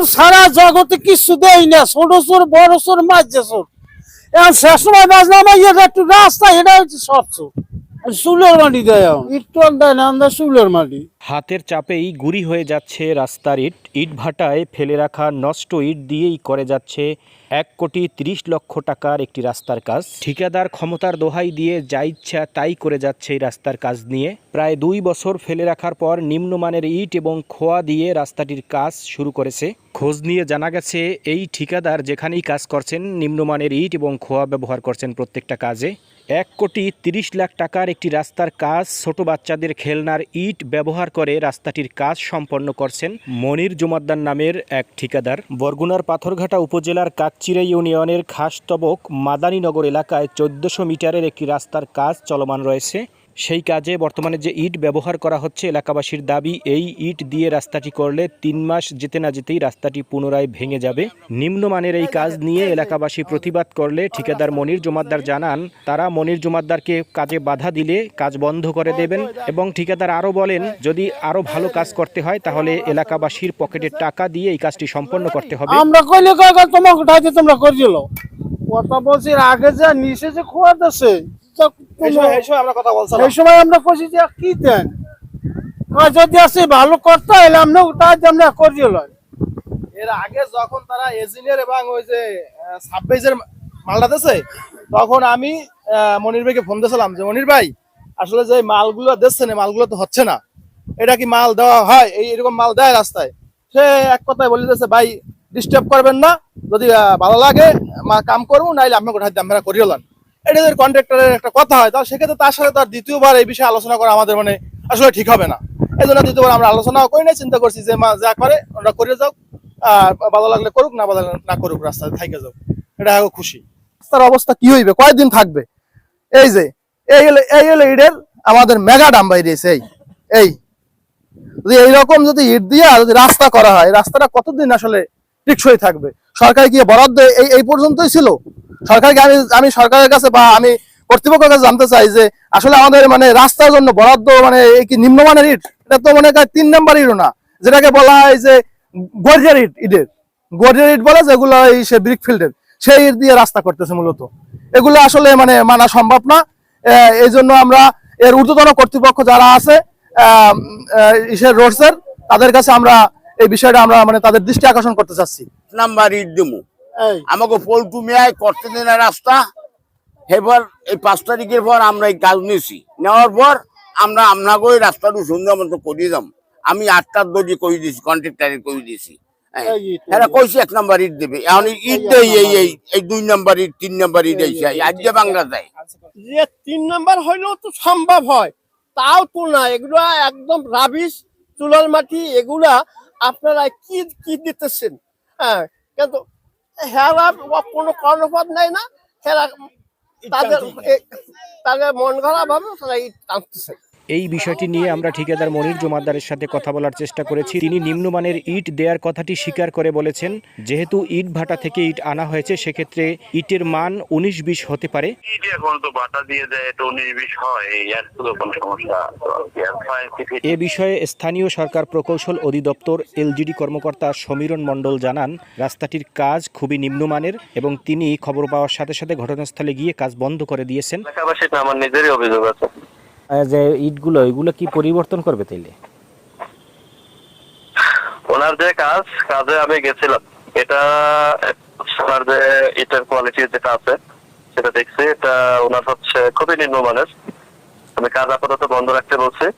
চোর সারা জগতে কিছু দেয় না, ছোট চোর, বড় চোর, মাঝে চোর। এখন শেষ সময় বাজলাম মাইয়া একটু রাস্তা, এটা হচ্ছে সব চোর। মাটি মাটি। হাতের চাপেই গুড়ি হয়ে যাচ্ছে রাস্তার ইট। ইট ভাটায় ফেলে রাখা নষ্ট ইট দিয়েই করে যাচ্ছে এক কোটি তিরিশ লক্ষ টাকার একটি রাস্তার কাজ। ঠিকাদার ক্ষমতার দোহাই দিয়ে যা ইচ্ছা তাই করে যাচ্ছে এই রাস্তার কাজ নিয়ে। প্রায় দুই বছর ফেলে রাখার পর নিম্নমানের ইট এবং খোয়া দিয়ে রাস্তাটির কাজ শুরু করেছে। খোঁজ নিয়ে জানা গেছে, এই ঠিকাদার যেখানেই কাজ করছেন, নিম্নমানের ইট এবং খোয়া ব্যবহার করছেন প্রত্যেকটা কাজে। এক কোটি তিরিশ লাখ টাকার একটি রাস্তার কাজ ছোট বাচ্চাদের খেলনার ইট ব্যবহার করে রাস্তাটির কাজ সম্পন্ন করছেন মনির জুমাদ্দার নামের এক ঠিকাদার। বরগুনার পাথরঘাটা উপজেলার কাকচিরা ইউনিয়নের খাসতবক মাদানীনগর এলাকায় চোদ্দশো মিটারের একটি রাস্তার কাজ চলমান রয়েছে। সেই কাজে বর্তমানে যে ইট ব্যবহার করা হচ্ছে এলাকাবাসীর দাবি, এই ইট দিয়ে রাস্তাটি করলে তিন মাস যেতে না যেতেই রাস্তাটি পুনরায় ভেঙে যাবে। নিম্নমানের এই কাজ নিয়ে এলাকাবাসী প্রতিবাদ করলে ঠিকাদার মনির জমাদ্দার জানান, তারা মনির জমাদ্দারকে কাজে বাধা দিলে কাজ বন্ধ করে দেবেন এবং ঠিকাদার আরও বলেন, যদি আরও ভালো কাজ করতে হয় তাহলে এলাকাবাসীর পকেটের টাকা দিয়ে এই কাজটি সম্পন্ন করতে হবে। আমরা আগে যে নিচে যে খোয়া এই সময়- আমরা যে কি দেন? যদি আসে ভালো করতে এর আগে যখন তারা ইঞ্জিনিয়ার এবং ওই যে সাববেজের মালটা দিছে তখন আমি মনির ভাইকে ফোন দিয়েছিলাম যে মনির ভাই আসলে যে মালগুলো দিচ্ছেন এই মালগুলো তো হচ্ছে না। এটা কি মাল দেওয়া হয়? এই এরকম মাল দেয় রাস্তায়। সে এক কথায় বলে দিয়েছে ভাই ডিস্টার্ব করবেন না। যদি ভালো লাগে কাম করব নাইলে আপনাকে আমরা করিলাম এটা কন্ট্রাক্টরের একটা কথা হয়, তাহলে সেক্ষেত্রে তার সাথে তার দ্বিতীয়বার এই বিষয়ে আলোচনা করা আমাদের মানে আসলে ঠিক হবে না। এই জন্য দ্বিতীয়বার আমরা আলোচনা করি না চিন্তা করছি যে মা যা করে ওরা করে যাও আর ভালো লাগলে করুক, না লাগলে না করুক রাস্তায় থাইকে যাও এটা খুশি। রাস্তার অবস্থা কি হইবে? কয়েকদিন থাকবে? এই যে, এই হলো এই হলো ইটের আমাদের মেগা ডাম বাইরেছে এই এই। যদি এইরকম যদি ইট দিয়া যদি রাস্তা করা হয় রাস্তাটা কতদিন আসলে টিকসই থাকবে? সরকার কি বরাদ্দ এই এই পর্যন্তই ছিল। সরকারকে আমি আমি সরকারের কাছে বা আমি কর্তৃপক্ষের কাছে জানতে চাই যে আসলে আমাদের মানে রাস্তার জন্য বরাদ্দ মানে এই কি নিম্নমানের ইট? এটা তো মনে হয় তিন নাম্বার ইটও না। যেটাকে বলা হয় যে গর্জিয়ার ইট, ইটের। গর্জিয়ার ইট বলে যেগুলো এই সে ব্রিক ফিল্ডের সেই ইট দিয়ে রাস্তা করতেছে মূলত। এগুলো আসলে মানে মানা সম্ভব না। এই জন্য আমরা এর ঊর্ধ্বতন কর্তৃপক্ষ যারা আছে ইসের রোডসের তাদের কাছে আমরা এই বিষয়টা আমরা মানে তাদের দৃষ্টি আকর্ষণ করতে চাচ্ছি। নাম্বার ইট আমাকে পল্টু মেয়ায় করতে দিন রাস্তা। এবার এই পাঁচ তারিখের পর আমরা এই কাজ নিয়েছি নেওয়ার পর আমরা আপনাকে ওই রাস্তাটা সুন্দর মতো করিয়ে দাম। আমি আটটার দড়ি করে দিয়েছি কন্ট্রাক্টারে করে দিয়েছি হ্যাঁ। এই এরা কইছে এক নাম্বার ইট দেবে। এখন ইট দেই এই এই এই দুই নাম্বার ইট তিন নাম্বার ইট এই আজ যে বাংলা দেয়। যে তিন নাম্বার হইলেও তো সম্ভব হয়। তাও তো না এগুলো একদম রাবিশ চুলার মাটি এগুলা আপনারা কি কি দিতেছেন হ্যাঁ কিন্তু হেরা কোনো কর্ণপাত নাই না? হেরা তাদের তাদের মন গড়া ভাবে তারা টানতেছে এই বিষয়টি নিয়ে আমরা ঠিকাদার মনির জমাদ্দারের সাথে কথা বলার চেষ্টা করেছি। তিনি নিম্নমানের ইট দেওয়ার কথাটি স্বীকার করে বলেছেন যেহেতু ইট ভাটা থেকে ইট আনা হয়েছে সেক্ষেত্রে ইটের মান উনিশ বিশ হতে পারে। ইট এখন তো বাটা দিয়ে দেয় এটা উনিশ বিশ হয় এর কোনো সমস্যা তো আর কি আর scientific এ বিষয়ে স্থানীয় সরকার প্রকৌশল অধিদপ্তর এলজিডি কর্মকর্তা সমীরণ মণ্ডল জানান রাস্তাটির কাজ খুবই নিম্নমানের এবং তিনি খবর পাওয়ার সাথে সাথে ঘটনাস্থলে গিয়ে কাজ বন্ধ করে দিয়েছেন। আমার নিজেরই অভিযোগ আছে। যে ইটগুলো ওইগুলো কি পরিবর্তন করবে তাইলে? ওনার যে কাজ, কাজে আমি গেছিলাম। এটা ওনার যে ইটের কোয়ালিটি যেটা আছে, সেটা দেখছি। এটা ওনার হচ্ছে খুবই নিম্নমানের। আমি কাজ আপাতত বন্ধ রাখতে বলছি।